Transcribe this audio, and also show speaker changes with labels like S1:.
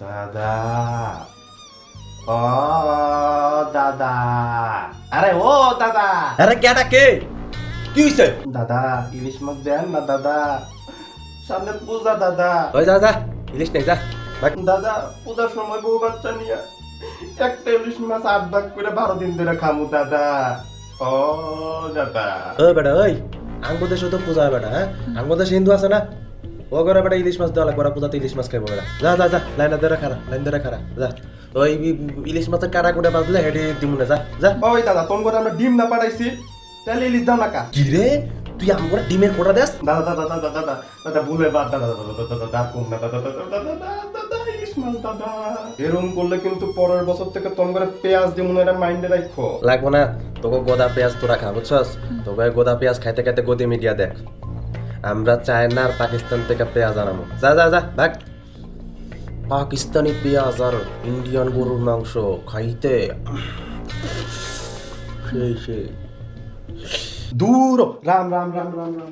S1: দাদা। ও দাদা। আরে ও দাদা।
S2: আরে কেডা কে? কি হইছে?
S1: দাদা ইলিশ মাছ দেন না দাদা। সামনে পূজা দাদা।
S2: ওই যা ইলিশ নেই যা।
S1: দাদা পূজার সময় বউ বাচ্চা নিয়ে একটা ইলিশ মাছ আট ভাগ করে বারো দিন ধরে খামু দাদা। ও দাদা।
S2: ও বেটা ওই আঙ্গ দেশে তো পূজা বেটা হ্যাঁ? আঙ্গ দেশে হিন্দু আছে না? ও করে বেটা ইলিশ মাছ দেওয়া লাগবে ওরা পূজাতে ইলিশ মাছ খাইবো বেটা যা যা যা লাইন ধরে খারা লাইন ধরে খারা যা ওই ইলিশ মাছের কাটা কুটা বাজলে হেঁটে দিমু না যা যা
S1: ওই দাদা তোম করে আমরা ডিম না পাঠাইছি তাহলে ইলিশ দাও না কা
S2: কি রে তুই আমগোরা ডিমের কোটা দেস
S1: দাদা দাদা দাদা দাদা দাদা ভুলে বাদ দাদা দাদা দাদা দাদা দাদা কম না দাদা দাদা দাদা দাদা দাদা ইলিশ মাছ দাদা এরকম করলে কিন্তু পরের বছর থেকে তোম করে পেঁয়াজ দিয়ে মনে হয় মাইন্ডে রাখো
S2: লাগবো না তোকে গোদা পেঁয়াজ তোরা খা বুঝছস তোকে গোদা পেঁয়াজ খাইতে খাইতে গদি মিডিয়া দেখ আমরা চায়না আর পাকিস্তান থেকে পেঁয়াজ আনামো যা যা যা, ভাগ। পাকিস্তানি পেঁয়াজ আর ইন্ডিয়ান গরুর মাংস খাইতে। সেই সেই।
S1: দূর। রাম রাম রাম রাম রাম।